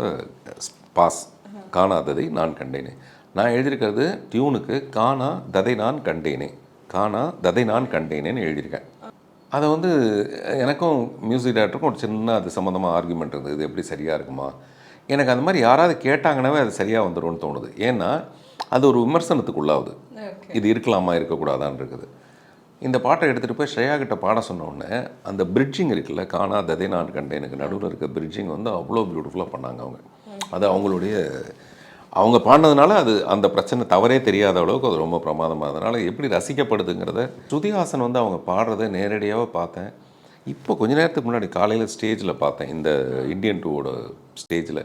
[SPEAKER 2] பாஸ் காணாததை நான் கண்டேனே. நான் எழுதியிருக்கிறது டியூனுக்கு காணா ததை நான் கண்டேனே. காணா ததை நான் கண்டேனேன்னு எழுதியிருக்கேன். அதை வந்து எனக்கும் மியூசிக் டேரக்டருக்கும் ஒரு சின்ன அது சம்மந்தமாக ஆர்குமெண்ட் இருந்தது. இது எப்படி சரியாக இருக்குமா? எனக்கு அந்த மாதிரி யாராவது கேட்டாங்கன்னாவே அது சரியாக வந்துரும்னு தோணுது. ஏன்னா அது ஒரு விமர்சனத்துக்கு உள்ளாகுது
[SPEAKER 1] ஓகே
[SPEAKER 2] இது இருக்கலாமா இருக்கக்கூடாதான்னு இருக்குது. இந்த பாட்டை எடுத்துகிட்டு போய் ஸ்ரேயா கிட்ட பாட சொன்ன உடனே அந்த பிரிட்ஜிங் இருக்குல்ல காணாததை நான் கண்டேனுக்கு நடுவில் இருக்க பிரிட்ஜிங் வந்து அவ்வளோ பியூட்டிஃபுல்லாக பண்ணாங்க அவங்க. அது அவங்களுடைய அவங்க பாடினதுனால அது அந்த பிரச்சனை தவறே தெரியாத அளவுக்கு அது ரொம்ப பிரமாதமாக அதனால் எப்படி ரசிக்கப்படுதுங்கிறத சுதிஹாசன் வந்து அவங்க பாடுறதை நேரடியாக பார்த்தேன். இப்போ கொஞ்ச நேரத்துக்கு முன்னாடி காலையில் ஸ்டேஜில் பார்த்தேன். இந்த இந்தியன் டூவோட ஸ்டேஜில்.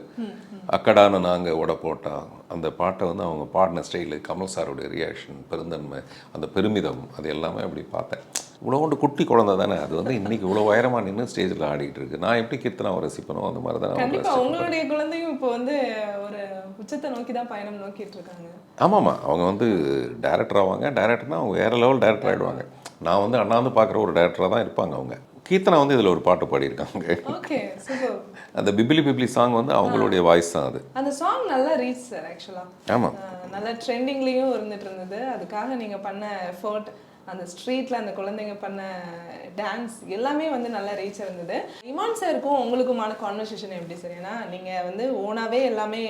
[SPEAKER 2] அக்கடான நாங்கள் உட போட்டோம் அந்த பாட்டை வந்து அவங்க பாடின ஸ்டைலு கமல் சாரோடைய ரியாக்ஷன் பெருந்தன்மை அந்த பெருமிதம் அது எல்லாமே அப்படி பார்த்தேன். இவ்வளோண்டு குட்டி குழந்தை தானே. அது வந்து இன்னைக்கு இவ்வளோ உயரமாக நின்று ஸ்டேஜில் ஆடிட்டு இருக்கு. நான் எப்படி கீர்த்தனாவை ரசிப்பனோ அந்த மாதிரி தான்
[SPEAKER 1] உங்களுடைய குழந்தையும் இப்போ வந்து ஒரு உச்சத்தை நோக்கி தான் பயணம் நோக்கிட்டு இருக்காங்க.
[SPEAKER 2] ஆமாம்மா அவங்க வந்து டேரக்டர் ஆவாங்க. டேரக்டர்னா அவங்க வேறு லெவல் டேரக்டர் ஆகிடுவாங்க நான் வந்து அண்ணாந்து பார்க்குற ஒரு டேரக்டராக தான் இருப்பாங்க அவங்க. கீர்த்தனா வந்து இதில் ஒரு பாட்டு பாடியிருக்காங்க. அந்த பிபிலி பிபிலி சாங் வந்து அவங்களுடைய வாய்ஸ் தான் அது.
[SPEAKER 1] அந்த சாங் நல்லா ரீச் சார் ஆக்சுவலா
[SPEAKER 2] ஆமாம்
[SPEAKER 1] நல்ல ட்ரெண்டிங்லேயும் இருந்துட்டு இருந்தது. அதுக்காக நீங்க பண்ண எஃபர்ட் அந்த ஸ்ட்ரீட்ல அந்த குழந்தைங்க பண்ண டான்ஸ் எல்லாமே வந்து நல்லா ரீச் இருந்தது. இமான் சாருக்கும் உங்களுக்குமான கான்வர்சேஷன் எப்படி சார் ஏன்னா நீங்க வந்து ஓனாவே எல்லாமே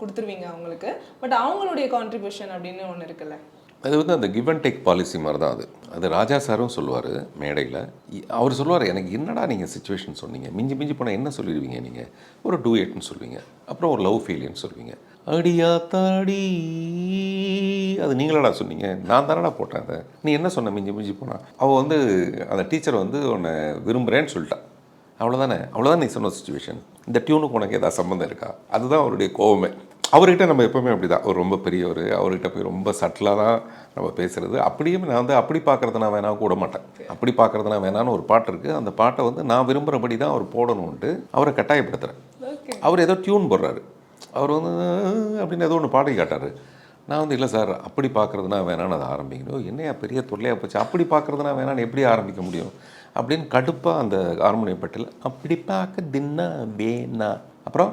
[SPEAKER 1] கொடுத்துருவீங்க அவங்களுக்கு. பட் அவங்களுடைய கான்ட்ரிபியூஷன் அப்படின்னு ஒன்று இருக்குல்ல?
[SPEAKER 2] அது வந்து அந்த கிவ் அண்ட் டேக் பாலிசி மாதிரி தான் அது. அது ராஜா சாரும் சொல்லுவார் மேடையில். அவர் சொல்லுவார் எனக்கு என்னடா நீங்கள் சுச்சுவேஷன் சொன்னீங்க? மிஞ்சி மிஞ்சி போனால் என்ன சொல்லிடுவீங்க நீங்கள் ஒரு டூயட்னு சொல்லுவீங்க. அப்புறம் ஒரு லவ் ஃபீலியர்னு சொல்லுவீங்க. அடியா தாடி. அது நீங்களடா சொன்னீங்க? நான் தானடா போட்டேன் அதை. நீ என்ன சொன்ன மிஞ்சி மிஞ்சி போனால் அவள் வந்து அந்த டீச்சர் வந்து உன்னை விரும்புகிறேன்னு சொல்லிட்டா. அவ்வளோதானே அவ்வளோதான் நீ சொன்ன சுச்சுவேஷன் இந்த டியூனுக்கு உனக்கு ஏதாவது சம்மந்தம் இருக்கா? அதுதான் அவருடைய கோவமே. அவர்கிட்ட நம்ம எப்பவுமே அப்படி தான் அவர் ரொம்ப பெரியவர் அவர்கிட்ட போய் ரொம்ப சட்டிலாக தான் நம்ம பேசுறது. அப்படியே நான் வந்து அப்படி பார்க்கறது நான் வேணா கூட மாட்டேன். அப்படி பார்க்கறது நான் வேணான்னு ஒரு பாட்டு இருக்குது அந்த பாட்டை வந்து நான் விரும்புகிறபடி தான் அவர் போடணுன்ட்டு அவரை கட்டாயப்படுத்துகிறேன் அவர் ஏதோ டியூன் போடுறாரு. அவர் வந்து அப்படின்னு ஏதோ ஒன்று பாடி காட்டாரு நான் வந்து இல்லை சார் அப்படி பார்க்குறதுனா வேணான்னு அதை ஆரம்பிக்கணும். என்னையா பெரிய தொல்லையாக போச்சு? அப்படி பார்க்குறதுனா வேணான்னு எப்படி ஆரம்பிக்க முடியும்? அப்படின்னு கடுப்பாக அந்த ஹார்மோனியம் பட்டில் அப்படி பார்க்க தின்னா வேணா. அப்புறம்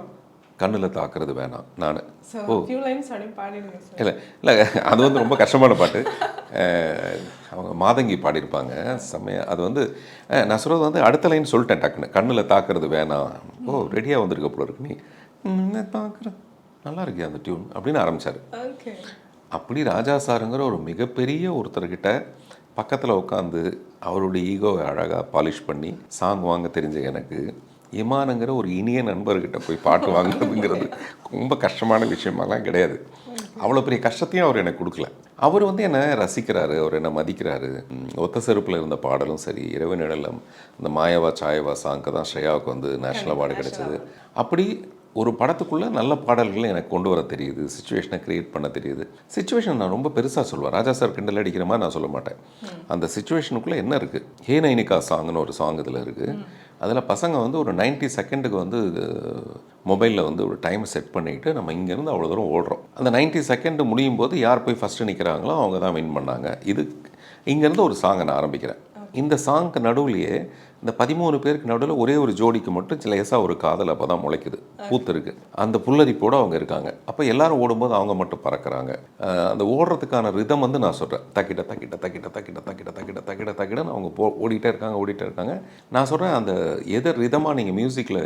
[SPEAKER 2] கண்ணில் தாக்குறது வேணாம். நான்.
[SPEAKER 1] சார்
[SPEAKER 2] இல்லை இல்லை அது வந்து ரொம்ப கஷ்டமான பாட்டு. அவங்க மாதங்கி பாடியிருப்பாங்க. செம்மையா. அது வந்து நான் சொல்கிறது வந்து அடுத்த லைன் சொல்லிட்டேன் டக்குன்னு. கண்ணில் தாக்குறது வேணாம். ஓ ரெடியாக வந்திருக்க போல இருக்கு. நீ தாக்குற நல்லா இருக்கே அந்த டியூன் அப்படின்னு ஆரம்பிச்சாரு.
[SPEAKER 1] ஓகே.
[SPEAKER 2] அப்படி ராஜா சாருங்கிற ஒரு மிகப்பெரிய ஒருத்தர்கிட்ட பக்கத்தில் உட்காந்து அவருடைய ஈகோவை அழகாக பாலிஷ் பண்ணி சாங் வாங்க தெரிஞ்ச எனக்கு இமானுங்கிற ஒரு இனிய நண்பர்கிட்ட போய் பாட்டு வாங்குறதுங்கிறது ரொம்ப கஷ்டமான விஷயமாலாம் கிடையாது. அவ்வளோ பெரிய கஷ்டத்தையும் அவர் எனக்கு கொடுக்கல. அவர் வந்து என்னை ரசிக்கிறாரு அவர் என்னை மதிக்கிறாரு. ஒத்த செருப்பில் இருந்த பாடலும் சரி இரவு நிழலம் இந்த மாயவா சாயவா சாங்க்கு தான் ஸ்ரேயாவுக்கு வந்து நேஷனல் அவார்டு கிடைச்சது. அப்படி ஒரு படத்துக்குள்ளே நல்ல பாடல்களை எனக்கு கொண்டு வர தெரியுது சுச்சுவேஷனை க்ரியேட் பண்ண தெரியுது. சுச்சுவேஷன் நான் ரொம்ப பெருசாக சொல்லுவேன். ராஜா சார் கிண்டல் அடிக்கிற மாதிரி நான் சொல்ல மாட்டேன். அந்த சுச்சுவேஷனுக்குள்ளே என்ன இருக்குது ஹே நைனிகா சாங்னு ஒரு சாங் இதில் இருக்குது அதில் பசங்க வந்து ஒரு 90 செகண்டுக்கு வந்து மொபைலில் வந்து ஒரு டைம் செட் பண்ணிக்கிட்டு நம்ம இங்கேருந்து அவ்வளோ தூரம் ஓடுறோம். அந்த நைன்ட்டி செகண்டு முடியும் போது யார் போய் ஃபஸ்ட்டு நிற்கிறாங்களோ அவங்க தான் வின் பண்ணாங்க. இது இங்கேருந்து ஒரு சாங்கை நான் ஆரம்பிக்கிறேன். இந்த சாங்க்கு நடுவுலையே இந்த பதிமூணு பேருக்கு நடுவில் ஒரே ஒரு ஜோடிக்கு மட்டும் லேசாக ஒரு காதல் அப்போ தான் முளைக்குது பூத்து இருக்கு. அந்த புல்லரிப்போடு அவங்க இருக்காங்க. அப்போ எல்லாரும் ஓடும்போது அவங்க மட்டும் பறக்குறாங்க. அந்த ஓடுறதுக்கான ரிதம் வந்து நான் சொல்கிறேன் தக்கிட்ட தக்கிட்ட தக்கிட்ட தக்கிட்ட தக்கிட்ட தக்கிட்ட தக்கிட்ட தக்கிட்டன்னு அவங்க போ ஓடிட்டே இருக்காங்க ஓடிட்டே இருக்காங்க. நான் சொல்கிறேன் அந்த எது ரிதமாக நீங்கள் மியூசிக்கில்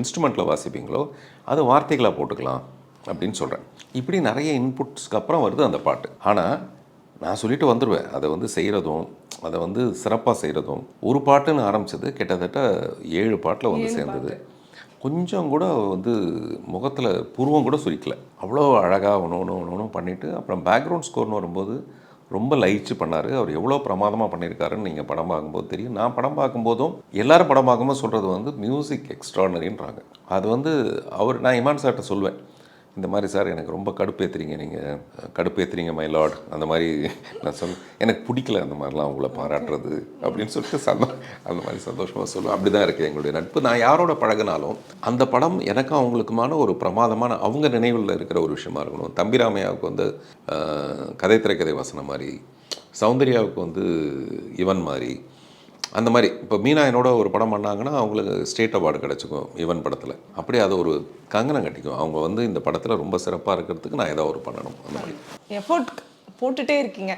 [SPEAKER 2] இன்ஸ்ட்ருமெண்ட்டில் வாசிப்பீங்களோ அது வார்த்தைகளாக போட்டுக்கலாம் அப்படின்னு சொல்கிறேன் இப்படி நிறைய இன்புட்ஸ்க்கு அப்புறம் வருது அந்த பாட்டு. ஆனால் நான் சொல்லிட்டு வந்துடுவேன் அதை வந்து செய்கிறதும் அதை வந்து சிறப்பாக செய்கிறதும் ஒரு பாட்டுன்னு ஆரம்பிச்சது கிட்டத்தட்ட ஏழு பாட்டில் வந்து சேர்ந்தது. கொஞ்சம் கூட வந்து முகத்தில் புருவம் கூட சுரிக்கல. அவ்வளோ அழகாக ஒன்று ஒன்று ஒன்று ஒன்று பண்ணிவிட்டு அப்புறம் பேக்ரவுண்ட் ஸ்கோர்னு வரும்போது ரொம்ப லயிச்சு பண்ணார். அவர் எவ்வளோ பிரமாதமாக பண்ணியிருக்காருன்னு நீங்கள் படம் பார்க்கும்போது தெரியும். நான் படம் பார்க்கும்போதும் எல்லாரும் படம் பார்க்கும்போது சொல்கிறது வந்து மியூசிக் எக்ஸ்ட்ரானரின்றாங்க அது வந்து அவர் நான் இமான் சார்கிட்ட சொல்லுவேன் இந்த மாதிரி சார் எனக்கு ரொம்ப கடுப்பேற்றுறீங்க நீங்கள் கடுப்பேற்றுறீங்க மை லார்ட் அந்த மாதிரி நான் சொல் எனக்கு பிடிக்கல அந்த மாதிரிலாம் அவங்கள பாராட்டுறது அப்படின்னு சொல்லிட்டு சந்தோ அந்த மாதிரி சந்தோஷமாக சொல்லுவேன். அப்படி தான் இருக்குது எங்களுடைய நட்பு. நான் யாரோட பழகினாலும் அந்த படம் எனக்கும் அவங்களுக்குமான ஒரு பிரமாதமான அவங்க நினைவில் இருக்கிற ஒரு விஷயமா இருக்கணும். தம்பிராமையாவுக்கு வந்து கதை திரைக்கதை வசனம் மாதிரி சௌந்தர்யாவுக்கு வந்து இவன் மாதிரி அந்த மாதிரி. இப்போ மீனா என்னோட ஒரு படம் பண்ணாங்கன்னா அவங்களுக்கு ஸ்டேட் அவார்டு கிடச்சிக்கும் இவன் படத்தில். அப்படியே அது ஒரு கங்கணம் கட்டிக்கும். அவங்க வந்து இந்த படத்தில் ரொம்ப சிறப்பாக இருக்கிறதுக்கு நான் ஏதோ ஒரு பண்ணணும். அந்த மாதிரி.
[SPEAKER 1] எஃபோர்ட் போட்டுட்டே இருக்கீங்க.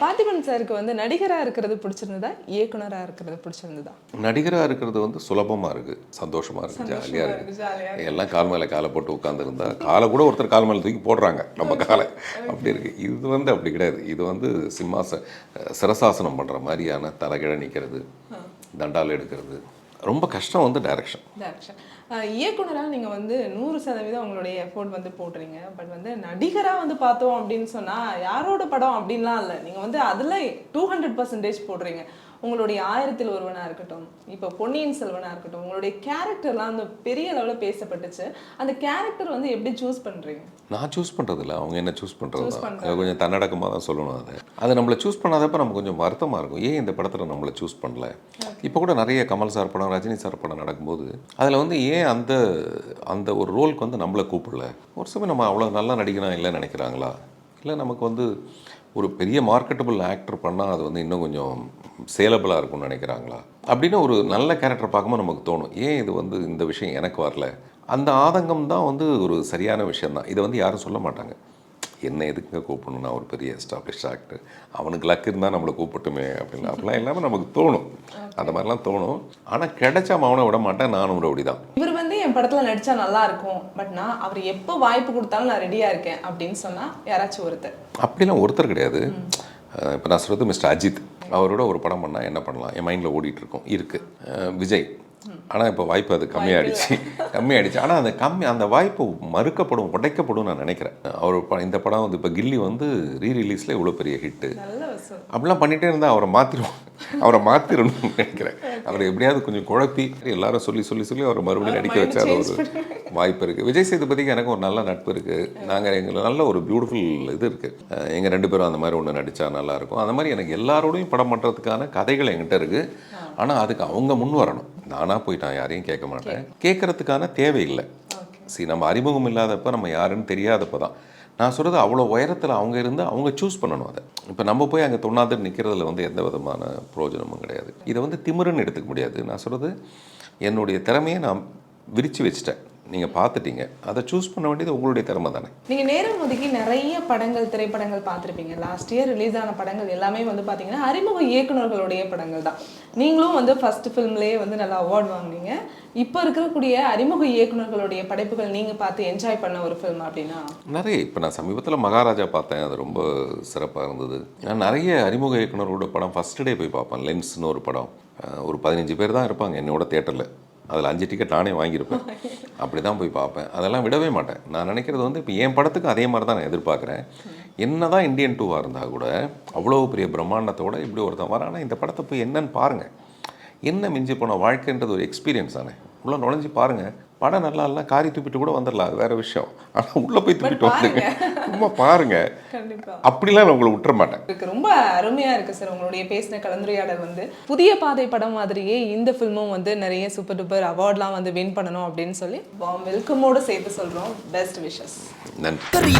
[SPEAKER 1] பார்த்திபன் சாருக்கு வந்து நடிகராக இருக்கிறது பிடிச்சிருந்ததா? இயக்குனராக இருக்கிறது பிடிச்சிருந்ததா?
[SPEAKER 2] நடிகராக இருக்கிறது வந்து சுலபமாக இருக்குது சந்தோஷமாக இருக்குது ஜாலியாக இருக்குது எல்லாம் கால் மேலே காலை போட்டு உட்காந்துருந்தா காலை கூட ஒருத்தர் கால் மேலே தூக்கி போடுறாங்க. நம்ம காலை. அப்படி இருக்குது இது வந்து அப்படி கிடையாது. இது வந்து சிம்மாச சிரசாசனம் பண்ணுற மாதிரியான தலைகிழ நிற்கிறது தண்டால் எடுக்கிறது. ரொம்ப கஷ்டம் வந்து டேரக்ஷன்
[SPEAKER 1] இயக்குனராக நீங்கள் வந்து நூறு சதவீதம் உங்களுடைய எஃபோர்ட் வந்து போடுறீங்க. பட் வந்து நடிகராக வந்து பார்த்தோம் அப்படின்னு சொன்னால் யாரோட படம் அப்படின்லாம் இல்லை. நீங்கள் வந்து அதில் டூ ஹண்ட்ரட் பர்சன்டேஜ் போடுறீங்க. உங்களுடைய ஆயிரத்தில் ஒருவனாக இருக்கட்டும் இப்போ பொன்னியின் செல்வனாக இருக்கட்டும் உங்களுடைய கேரக்டர்லாம் அந்த பெரிய அளவில் பேசப்பட்டுச்சு. அந்த கேரக்டர் வந்து எப்படி சூஸ் பண்ணுறீங்க
[SPEAKER 2] நான் சூஸ் பண்ணுறதில்ல அவங்க என்ன சூஸ் பண்ணுறது கொஞ்சம் தன்னடக்கமாக தான் சொல்லணும் அது. அது நம்மளை சூஸ் பண்ணாதப்ப நமக்கு கொஞ்சம் வருத்தமாக இருக்கும். ஏன் இந்த படத்தில் நம்மளை சூஸ் பண்ணல? இப்போ கூட நிறைய கமல் சார் படம் ரஜினி சார் படம் நடக்கும்போது அதில் வந்து ஏன் அந்த அந்த ஒரு ரோலுக்கு வந்து நம்மளை கூப்பிடல? ஒரு சமயம் நம்ம அவ்வளோ நல்லா நடிக்கலாம் இல்லைன்னு நினைக்கிறாங்களா இல்லை நமக்கு வந்து ஒரு பெரிய மார்க்கெட்டபுள் ஆக்டர் பண்ணால் அது வந்து இன்னும் கொஞ்சம் சேலபிளாக இருக்கும்னு நினைக்கிறாங்களா? அப்படின்னு ஒரு நல்ல கேரக்டர் பார்க்கும்போது நமக்கு தோணும். ஏன் இது வந்து இந்த விஷயம் எனக்கு வரல? அந்த ஆதங்கம் தான் வந்து ஒரு சரியான விஷயந்தான் இதை வந்து யாரும் சொல்ல மாட்டாங்க. என்ன எதுக்குங்க கூப்பிடணும் நான் ஒரு பெரிய எஸ்டாப்ளிஷ் ஆக்டர் அவனுக்கு லக் இருந்தால் நம்மளை கூப்பிட்டுமே அப்படின்னு. அப்படிலாம் இல்லாமல் நமக்கு தோணும். அந்த மாதிரிலாம் தோணும். ஆனால் கிடைச்சா அவனை விட மாட்டேன். நானும் ரவுடி தான்
[SPEAKER 1] இவர் என் படத்தில் நடிச்சா நல்லா இருக்கும். பட் நான் அவர் எப்போ வாய்ப்பு கொடுத்தாலும் நான் ரெடியாக இருக்கேன் அப்படின்னு சொன்னால் யாராச்சும் ஒருத்தர்.
[SPEAKER 2] அப்படிலாம் ஒருத்தர் கிடையாது. இப்போ நான் சொல்கிறது மிஸ்டர் அஜித். அவரோட ஒரு படம் பண்ணால் என்ன பண்ணலாம்? என் மைண்டில் ஓடிட்டு இருக்கும். இருக்குது விஜய். ஆனால் இப்போ வாய்ப்பு அது கம்மியாயிடுச்சு. கம்மியாயிடுச்சு. ஆனால் அந்த கம்மி அந்த வாய்ப்பு மறுக்கப்படும் உடைக்கப்படும் நான் நினைக்கிறேன். அவர் இந்த படம் வந்து இப்போ கில்லி வந்து ரீ ரிலீஸில் இவ்வளோ பெரிய ஹிட்டு அப்படிலாம் பண்ணிட்டே இருந்தால் அவரை மாற்றிடும் அவரை மாற்றிடணும்னு நினைக்கிறேன். அவரை எப்படியாவது கொஞ்சம் குழப்பி எல்லாரும் சொல்லி சொல்லி சொல்லி அவரை மறுபடியும் நடிக்க வச்சா அது ஒரு வாய்ப்பு இருக்குது விஜய் சேதுபதிக்கு எனக்கு ஒரு நல்ல நட்பு இருக்குது நாங்கள் எங்களுக்கு நல்ல ஒரு பியூட்டிஃபுல் இது இருக்குது எங்கள் ரெண்டு பேரும் அந்த மாதிரி ஒன்று நடித்தா நல்லாயிருக்கும் அந்த மாதிரி எனக்கு எல்லாரோடையும் படம் பண்ணுறதுக்கான கதைகள் என்கிட்ட இருக்குது ஆனால் அதுக்கு அவங்க முன் வரணும். நானாக போய் நான் யாரையும் கேட்க மாட்டேன். கேட்கறதுக்கான தேவை இல்லை சரி நம்ம அறிமுகம் இல்லாதப்ப நம்ம யாருன்னு தெரியாதப்ப தான். நான் சொல்கிறது அவ்வளோ உயரத்தில் அவங்க இருந்து அவங்க சூஸ் பண்ணணும் அதை. இப்போ நம்ம போய் அங்கே தொண்ணாந்து நிற்கிறதுல வந்து எந்த விதமான பிரயோஜனமும் கிடையாது. இதை வந்து திமிருன்னு எடுத்துக்க முடியாது. நான் சொல்கிறது என்னுடைய திறமையை நான் விரித்து வச்சுட்டேன். நீங்கள் பார்த்துட்டீங்க. அதை சூஸ் பண்ண வேண்டியது உங்களுடைய திறமை தானே.
[SPEAKER 1] நீங்கள் நேரம் ஒதுக்கி நிறைய படங்கள் திரைப்படங்கள் பார்த்துருப்பீங்க. லாஸ்ட் இயர் ரிலீஸ் ஆன படங்கள் எல்லாமே வந்து பார்த்தீங்கன்னா அறிமுக இயக்குனர்களுடைய படங்கள் தான். நீங்களும் வந்து ஃபர்ஸ்ட் ஃபிலிம்லேயே வந்து நல்லா அவார்ட் வாங்குனீங்க. இப்போ இருக்கக்கூடிய அறிமுக இயக்குனர்களுடைய படைப்புகள் நீங்கள் பார்த்து என்ஜாய் பண்ண ஒரு ஃபிலிம் அப்படின்னா?
[SPEAKER 2] நிறைய இப்போ நான் சமீபத்தில் மகாராஜா பார்த்தேன். அது ரொம்ப சிறப்பாக இருந்தது. நான் நிறைய அறிமுக இயக்குனரோட படம் ஃபஸ்ட் டே போய் பார்ப்பேன். லென்ஸ்னு ஒரு படம். ஒரு பதினஞ்சு பேர் தான் இருப்பாங்க என்னோட தேட்டரில் அதில் அஞ்சு டிக்கெட் நானே வாங்கியிருப்பேன். அப்படி தான் போய் பார்ப்பேன். அதெல்லாம் விடவே மாட்டேன். நான் நினைக்கிறது வந்து இப்போ என் படத்துக்கு அதே மாதிரி தான் நான் எதிர்பார்க்குறேன். என்ன தான் இந்தியன் டூவாக இருந்தால் கூட அவ்வளோ பெரிய பிரம்மாண்டத்தோட இப்படி ஒருத்தன் வரான் ஆனால் இந்த படத்தை போய் என்னன்னு பாருங்கள் என்ன மிஞ்சி போன வாழ்க்கைன்றது ஒரு எக்ஸ்பீரியன்ஸ் தானே. உள்ளே நுழைஞ்சு பாருங்கள் படம் நல்லா இல்லை காரி துப்பிட்டு கூட வந்துடலாம் அது வேற விஷயம். ஆனால் உள்ளே போய் துப்பிட்டு வந்துங்க சும்மா பாருங்க. அப்படிலாம் நான் உங்களை விட்டுற மாட்டேன்.
[SPEAKER 1] ரொம்ப அருமையா இருக்கு சார் உங்களுடைய பேசின கலந்துரையாடல் வந்து. புதிய பாதை படம் மாதிரியே இந்த ஃபில்மும் வந்து நிறைய சூப்பர் டூப்பர் அவார்ட்லாம் வந்து வின் பண்ணணும் அப்படின்னு சொல்லி வாம் வெல்கமோடு சேர்த்து சொல்றோம். பெஸ்ட் விஷஸ்
[SPEAKER 2] நன்றி.